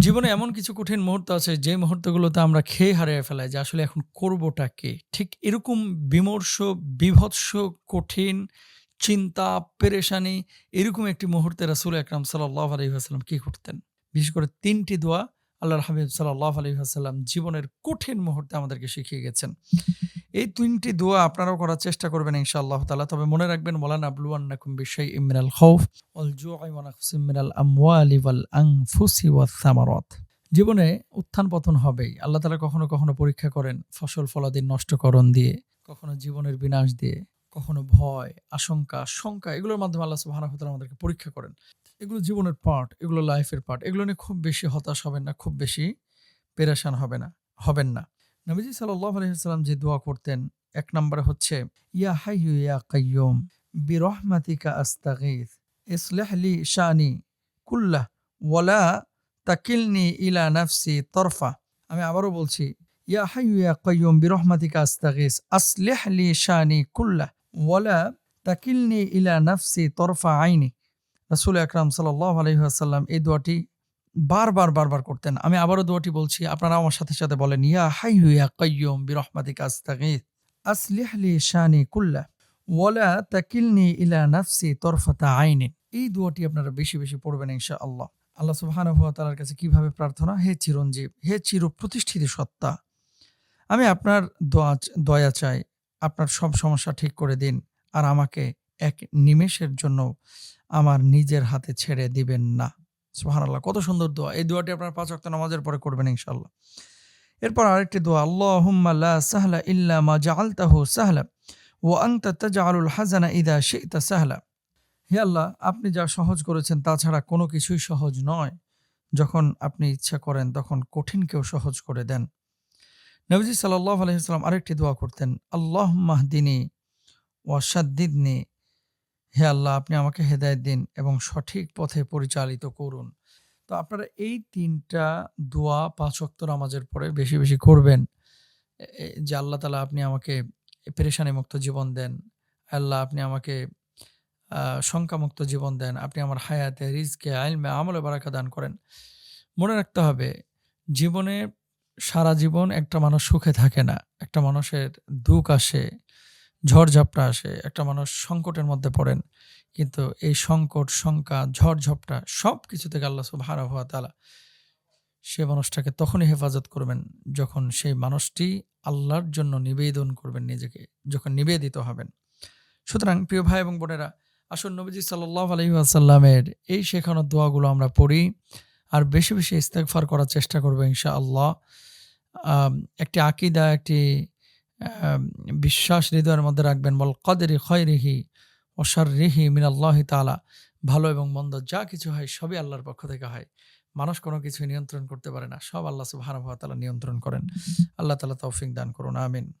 জীবনে এমন কিছু কঠিন মুহূর্ত আছে যে মুহূর্তগুলোতে আমরা খেয়ে হারিয়ে ফেলাই যে আসলে এখন করবোটা কি? ঠিক এরকম বিমর্ষ, বিভৎস, কঠিন চিন্তা, পেরেশানি এরকম একটি মুহূর্তে রাসূল আকরাম সাল্লাল্লাহু আলাইহি ওয়াসাল্লাম কি করতেন? বিশেষ করে তিনটি দোয়া আল্লাহর হাবিব সাল্লাল্লাহু আলাইহি ওয়াসাল্লাম জীবনের কঠিন মুহূর্তে আমাদেরকে শিখিয়ে গেছেন। এই তিনটি দোয়া আপনারাও করার চেষ্টা করবেন ইনশাআল্লাহ তাআলা। তবে মনে রাখবেন ওয়ালানাবলুওয়ান্নাকুম বিশাইইম মিনাল খাউফ ওয়াল জু'i ওয়া নাকসিম মিনাল আমওয়ালি ওয়াল আনফুসি ওয়াস সামারাত। জীবনে উত্থান-পতন হবেই। আল্লাহ তাআলা কখনো, কখনো পরীক্ষা করেন ফসল ফলাদি নষ্টকরণ দিয়ে, কখনো জীবনের বিনাশ দিয়ে, কখনো ভয়, আশঙ্কা, শঙ্কা এগুলোর মাধ্যমে আল্লাহ সুবহানাহু ওয়া তাআলা আমাদেরকে পরীক্ষা করেন। এগুলো জীবনের পার্ট, এগুলো লাইফের পার্ট। এগুলো নিয়ে খুব বেশি হতাশ হবেন না, খুব বেশি পেরেশান হবে না হবেন না। নবীজি সাল্লাল্লাহু আলাইহি ওয়াসাল্লাম যে দোয়া করতেন, এক নম্বরে হচ্ছে, ইয়া হাইয়্যু ইয়া কাইয়্যুম বিরহমাতিকা আস্তাগীথ ইসলিহ লি শানি কুল্লাহ ওয়ালা তাকিলনি ইলা নাফসি তরফা। আমি আবারও বলছি, ইয়া হাইয়্যু ইয়া কাইয়্যুম বিরহমাতিকা আস্তাগীথ আসলিহ লি শানি কুল্লাহ ওয়ালা তাকিলনি ইলা নাফসি তরফা আইনি। রাসূল আকরাম সাল্লাল্লাহু আলাইহি ওয়াসাল্লাম এই দোয়াটি বারবার বারবার করতেন। আমি আবারও দোয়াটি বলছি আপনারা আমার সাথে, সাথে বলেন ইয়া হাইয়্যু ইয়া কাইয়্যুম বিরহমাতিকা আস্তাগীথ আসলিহ লি শানি কুল্লাহ ওয়ালা তাকিলনি ইলা নাফসি তরফাতা আইনিন এই দোয়াটি আপনারা বেশি বেশি পড়বেন ইনশাআল্লাহ। আল্লাহ সুবহানাহু ওয়া তাআলার কাছে কীভাবে প্রার্থনা হে চিরঞ্জীব হে চির প্রতিষ্ঠিত সত্তা আমি আপনার দোয়া দয়া চাই আপনার সব সমস্যা ঠিক করে দিন আর আমাকে এক নিমেষের জন্য আমার নিজের হাতে ছেড়ে দিবেন না। সুবহানাল্লাহ, কত সুন্দর দোয়া। এই দোয়াটি আপনার পাঁচ ওয়াক্ত নামাজের পরে করবেন ইনশাল্লাহ এরপর আরেকটি দোয়া, আল্লাহুম্মা লা সাহলা ইল্লা মা জাআলতাহু সাহলা ওয়া আনতা তাজআলুল হাজানা ইযা শি'তা সাহলা। হে আল্লাহ, আপনি যা সহজ করেছেন তাছাড়া কোনো কিছুই সহজ নয়। যখন আপনি ইচ্ছা করেন, তখন কঠিনকেও সহজ করে দেন। নবীজি সাল্লাল্লাহু আলাইহি ওয়াসাল্লাম আরেকটি দোয়া করতেন আল্লাহ হদিনি ওয়া সাদ্দিদনি হে আল্লাহ আপনি আমাকে হেদায়েত দিন এবং সঠিক পথে পরিচালিত করুন। তো আপনারা এই ৩ টা দোয়া ৫ ওয়াক্ত নামাজের পরে বেশি, বেশি করবেন। যে আল্লাহ তালা আপনি আমাকে পেরেশানিমুক্ত জীবন দেন। আল্লাহ আপনি আমাকে শঙ্কামুক্ত জীবন দেন। আপনি আমার হায়াতে, রিজকে, ইলমে, আমলে বারাকা দান করেন। মনে রাখতে হবে জীবনে সারা জীবন একটা মানুষ সুখে থাকে না। একটা মানুষের দুঃখ আসে, ঝড়-ঝাপটা আসে। একটা মানুষ সংকটের মধ্যে পড়েন। কিন্তু এই সংকট, শঙ্কা, ঝড়-ঝাপটা সবকিছু থেকে আল্লাহ সুবহানাহু হওয়া তালা সে মানুষটাকে তখনই হেফাজত করবেন যখন সেই মানুষটি আল্লাহর জন্য নিবেদন করবেন নিজেকে, যখন নিবেদিত হবেন। সুতরাং প্রিয় ভাই এবং বোনেরা আসুন নবীজি সাল্লাল্লাহু আলাইহি ওয়াসাল্লামের এই শেখানো দোয়াগুলো আমরা পড়ি আর বেশি, বেশি ইস্তেগফার করার চেষ্টা করব ইনশাআল্লাহ। আম একটি আকীদা, একটি বিশ্বাস হৃদয়ের মধ্যে রাখবেন, বল কদেরি খয়রিহি অসার রেহি মিনাল্লাহি তালা ভালো এবং মন্দ যা কিছু হয় সবই আল্লাহর পক্ষ থেকে হয়। মানুষ কোনো কিছু নিয়ন্ত্রণ করতে পারে না। সব আল্লাহ সুবাহ নিয়ন্ত্রণ করেন। আল্লাহ তালা তৌফিক দান করুন। আমিন।